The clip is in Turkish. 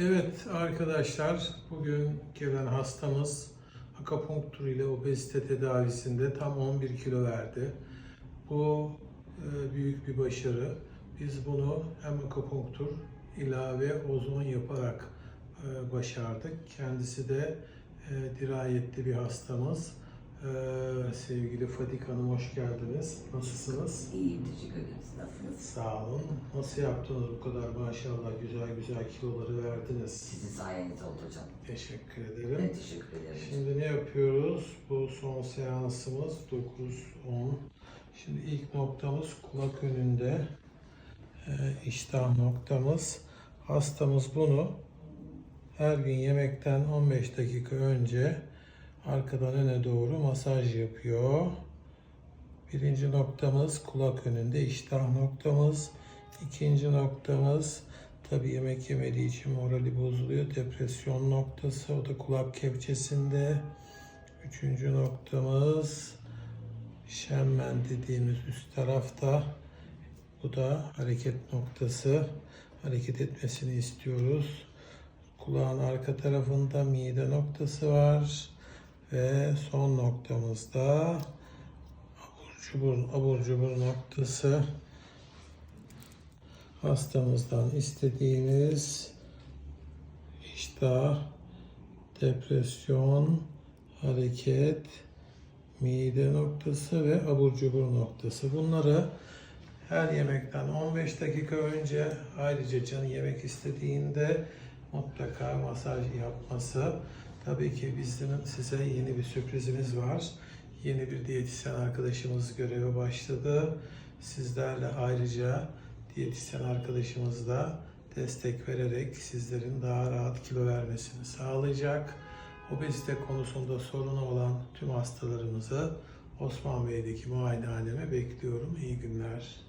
Evet arkadaşlar bugün gelen hastamız akupunktur ile obezite tedavisinde tam 11 kilo verdi. Bu e, büyük bir başarı. Biz bunu hem akupunktur ilave ozon yaparak e, başardık. Kendisi de e, dirayetli bir hastamız. E, sevgili Fadik Hanım hoş geldiniz. Nasılsınız? İyi, teşekkür ederiz. Nasılsınız? Sağ olun. Nasıl yaptınız bu kadar maşallah güzel güzel kiloları verdiniz. Sizin sayeniz oldu hocam. Teşekkür ederim. Ben teşekkür ederim. Şimdi ne yapıyoruz? Bu son seansımız 9-10. Şimdi ilk noktamız kulak önünde. Ee, iştah noktamız. Hastamız bunu her gün yemekten 15 dakika önce arkadan öne doğru masaj yapıyor. Birinci noktamız kulak önünde iştah noktamız. İkinci noktamız tabi yemek yemediği için morali bozuluyor. Depresyon noktası o da kulak kepçesinde. Üçüncü noktamız şemmen dediğimiz üst tarafta. Bu da hareket noktası. Hareket etmesini istiyoruz. Kulağın arka tarafında mide noktası var. Ve son noktamızda abur cubur, abur cubur noktası hastamızdan istediğimiz iştah, depresyon, hareket, mide noktası ve abur cubur noktası. Bunları her yemekten 15 dakika önce ayrıca canı yemek istediğinde mutlaka masaj yapması. Tabii ki bizim size yeni bir sürprizimiz var. Yeni bir diyetisyen arkadaşımız göreve başladı. Sizlerle ayrıca diyetisyen arkadaşımızla destek vererek sizlerin daha rahat kilo vermesini sağlayacak. Obezite konusunda sorunu olan tüm hastalarımızı Osman Bey'deki muayenehaneme bekliyorum. İyi günler.